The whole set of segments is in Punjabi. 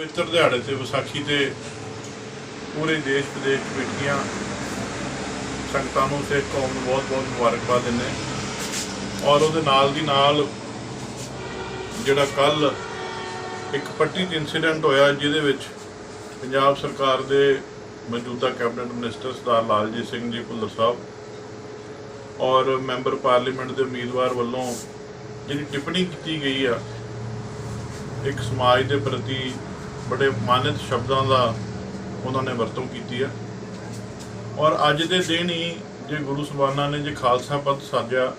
ਪਵਿੱਤਰ ਦਿਹਾੜੇ ਤੇ ਵਿਸਾਖੀ ਤੇ ਪੂਰੇ ਦੇਸ਼ ਵਿਦੇਸ਼ ਬੈਠੀਆਂ ਸੰਗਤਾਂ ਨੂੰ ਸਿੱਖ ਕੌਮ ਨੂੰ ਬਹੁਤ-ਬਹੁਤ ਮੁਬਾਰਕਬਾਦ ਦਿੰਦੇ ਔਰ ਉਹਦੇ ਨਾਲ ਦੀ ਨਾਲ ਜਿਹੜਾ ਕੱਲ ਇੱਕ ਪੱਟੀ 'ਚ ਇਨਸੀਡੈਂਟ ਹੋਇਆ ਜਿਹਦੇ ਵਿੱਚ ਪੰਜਾਬ ਸਰਕਾਰ ਦੇ ਮੌਜੂਦਾ ਕੈਬਨਿਟ ਮਿਨਿਸਟਰ ਸਰਦਾਰ ਲਾਲਜੀਤ ਸਿੰਘ ਜੀ ਭੁੱਲਰ ਸਾਹਿਬ ਔਰ ਮੈਂਬਰ ਪਾਰਲੀਮੈਂਟ ਦੇ ਉਮੀਦਵਾਰ ਵੱਲੋਂ ਜਿਹੜੀ ਟਿੱਪਣੀ ਕੀਤੀ ਗਈ ਆ, ਇੱਕ ਸਮਾਜ ਦੇ ਪ੍ਰਤੀ ਬੜੇ ਮਾਨਿਤ ਸ਼ਬਦਾਂ ਦਾ ਉਹਨਾਂ ਨੇ ਵਰਤੋਂ ਕੀਤੀ ਆ ਔਰ ਅੱਜ ਦੇ ਦਿਨ ਹੀ ਜੇ ਗੁਰੂ ਸਬਾਨਾ ਨੇ ਜੇ ਖਾਲਸਾ ਪੰਥ ਸਾਜਿਆ,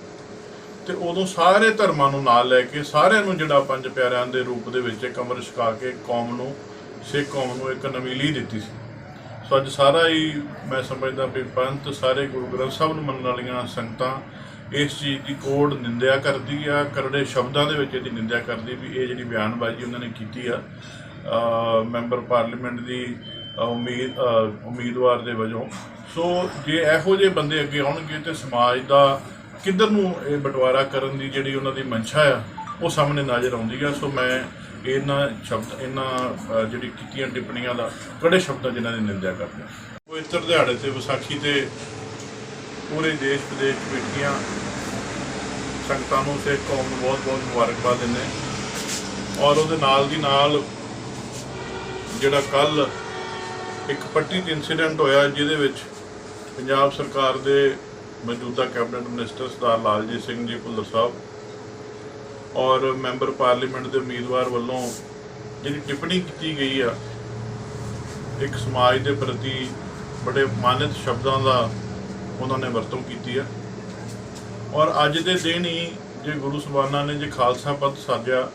ਤੇ ਉਦੋਂ ਸਾਰੇ ਧਰਮਾਂ ਨੂੰ ਨਾਲ ਲੈ ਕੇ ਸਾਰਿਆਂ ਨੂੰ ਜਿਹੜਾ ਪੰਜ ਪਿਆਰਿਆਂ ਦੇ ਰੂਪ ਦੇ ਵਿੱਚ ਇੱਕ ਅੰਮ੍ਰਿਤ ਛਕਾ ਕੇ ਕੌਮ ਨੂੰ, ਸਿੱਖ ਕੌਮ ਨੂੰ ਇੱਕ ਨਵੀਂ ਲੀਹ ਦਿੱਤੀ ਸੀ। ਸੋ ਅੱਜ ਸਾਰਾ ਹੀ ਮੈਂ ਸਮਝਦਾ ਵੀ ਪੰਥ ਸਾਰੇ ਗੁਰੂ ਗ੍ਰੰਥ ਸਾਹਿਬ ਨੂੰ ਮੰਨਣ ਵਾਲੀਆਂ ਸੰਗਤਾਂ ਇਸ ਚੀਜ਼ ਦੀ ਕੋੜ ਨਿੰਦਿਆ ਕਰਦੀ ਆ, ਕਰੜੇ ਸ਼ਬਦਾਂ ਦੇ ਵਿੱਚ ਇਹਦੀ ਨਿੰਦਿਆ ਕਰਦੀ ਵੀ ਇਹ ਜਿਹੜੀ ਬਿਆਨਬਾਜ਼ੀ ਉਹਨਾਂ ਨੇ ਕੀਤੀ ਆ ਮੈਂਬਰ ਪਾਰਲੀਮੈਂਟ ਦੀ ਉਮੀਦ ਉਮੀਦਵਾਰ ਦੇ ਵਜੋਂ। ਸੋ ਜੇ ਇਹੋ ਜਿਹੇ ਬੰਦੇ ਅੱਗੇ ਆਉਣਗੇ ਤੇ ਸਮਾਜ ਦਾ ਕਿੱਧਰ ਨੂੰ ਇਹ ਬਟਵਾਰਾ ਕਰਨ ਦੀ ਜਿਹੜੀ ਉਹਨਾਂ ਦੀ ਮਨਸ਼ਾ ਆ, ਉਹ ਸਾਹਮਣੇ ਨਜ਼ਰ ਆਉਂਦੀ ਆ। ਸੋ ਮੈਂ ਇਹਨਾਂ ਸ਼ਬਦ, ਇਹਨਾਂ ਜਿਹੜੀ ਕੀਤੀਆਂ ਟਿੱਪਣੀਆਂ ਦਾ ਕੜੇ ਸ਼ਬਦਾਂ ਜਿਨ੍ਹਾਂ ਦੀ ਨਿੰਦਿਆ ਕਰਦਾ ਪਵਿੱਤਰ ਦਿਹਾੜੇ ਤੇ ਵਿਸਾਖੀ ਤੇ ਪੂਰੇ ਦੇਸ਼ ਵਿਦੇਸ਼ 'ਚ ਬੈਠੀਆਂ ਸੰਗਤਾਂ ਨੂੰ ਸਿੱਖ ਕੌਮ ਨੂੰ ਬਹੁਤ-ਬਹੁਤ ਮੁਬਾਰਕਬਾਦ ਦਿੰਦੇ ਔਰ ਉਹਦੇ ਨਾਲ ਦੀ ਨਾਲ ਜਿਹੜਾ ਕੱਲ ਇੱਕ ਪੱਟੀ 'ਚ ਇਨਸੀਡੈਂਟ ਹੋਇਆ ਜਿਹਦੇ ਵਿੱਚ ਪੰਜਾਬ ਸਰਕਾਰ ਦੇ ਮੌਜੂਦਾ ਕੈਬਨਿਟ ਮਿਨਿਸਟਰ ਸਰਦਾਰ ਲਾਲਜੀਤ ਸਿੰਘ ਜੀ ਭੁੱਲਰ ਸਾਹਿਬ ਔਰ ਮੈਂਬਰ ਪਾਰਲੀਮੈਂਟ ਦੇ ਉਮੀਦਵਾਰ ਵੱਲੋਂ ਜਿਹੜੀ ਟਿੱਪਣੀ ਕੀਤੀ ਗਈ ਆ, ਇੱਕ ਸਮਾਜ ਦੇ ਪ੍ਰਤੀ ਬੜੇ ਮਾਨਿਤ ਸ਼ਬਦਾਂ ਦਾ ਉਹਨਾਂ ਨੇ ਵਰਤੋਂ ਕੀਤੀ ਆ। ਔਰ ਅੱਜ ਦੇ ਦਿਨ ਹੀ ਜੇ ਗੁਰੂ ਸਬਾਨਾ ਨੇ ਜੇ ਖਾਲਸਾ ਪੰਥ ਸਾਜਿਆ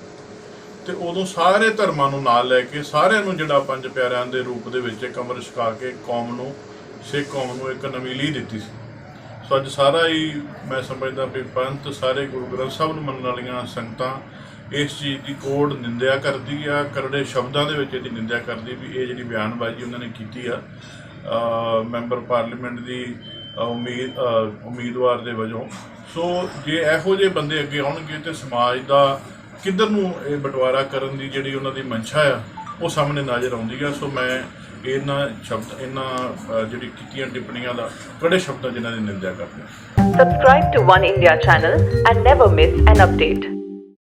ਤੇ ਉਦੋਂ ਸਾਰੇ ਧਰਮਾਂ ਨੂੰ ਨਾਲ ਲੈ ਕੇ ਸਾਰਿਆਂ ਨੂੰ ਜਿਹੜਾ ਪੰਜ ਪਿਆਰਿਆਂ ਦੇ ਰੂਪ ਦੇ ਵਿੱਚ ਇੱਕ ਅੰਮ੍ਰਿਤ ਛਕਾ ਕੇ ਕੌਮ ਨੂੰ, ਸਿੱਖ ਕੌਮ ਨੂੰ ਇੱਕ ਨਵੀਂ ਲੀਹ ਦਿੱਤੀ ਸੀ। ਸੋ ਅੱਜ ਸਾਰਾ ਹੀ ਮੈਂ ਸਮਝਦਾ ਵੀ ਪੰਥ ਸਾਰੇ ਗੁਰੂ ਗ੍ਰੰਥ ਸਾਹਿਬ ਨੂੰ ਮੰਨਣ ਵਾਲੀਆਂ ਸੰਗਤਾਂ ਇਸ ਚੀਜ਼ ਦੀ ਕੋਡ ਨਿੰਦਿਆ ਕਰਦੀ ਆ, ਕਰੜੇ ਸ਼ਬਦਾਂ ਦੇ ਵਿੱਚ ਇਹਦੀ ਨਿੰਦਿਆ ਕਰਦੀ ਵੀ ਇਹ ਜਿਹੜੀ ਬਿਆਨਬਾਜ਼ੀ ਉਹਨਾਂ ਨੇ ਕੀਤੀ ਆ ਮੈਂਬਰ ਪਾਰਲੀਮੈਂਟ ਦੀ ਉਮੀਦ ਉਮੀਦਵਾਰ ਦੇ ਵਜੋਂ। ਸੋ ਜੇ ਇਹੋ ਜਿਹੇ ਬੰਦੇ ਅੱਗੇ ਆਉਣਗੇ ਤੇ ਸਮਾਜ ਦਾ ਕਿੱਧਰ ਨੂੰ ਇਹ ਬਟਵਾਰਾ ਕਰਨ ਦੀ ਜਿਹੜੀ ਉਹਨਾਂ ਦੀ ਮਨਸ਼ਾ ਆ, ਉਹ ਸਾਹਮਣੇ ਨਜ਼ਰ ਆਉਂਦੀ ਆ ਸੋ ਮੈਂ ਇਹਨਾਂ ਸ਼ਬਦ, ਇਹਨਾਂ ਜਿਹੜੀ ਕੀਤੀਆਂ ਟਿੱਪਣੀਆਂ ਦਾ ਕੜੇ ਸ਼ਬਦਾਂ ਜਿਨ੍ਹਾਂ ਦੀ ਨਿੰਦਿਆ ਕਰਦਾ Subscribe to One India channel and never miss an update.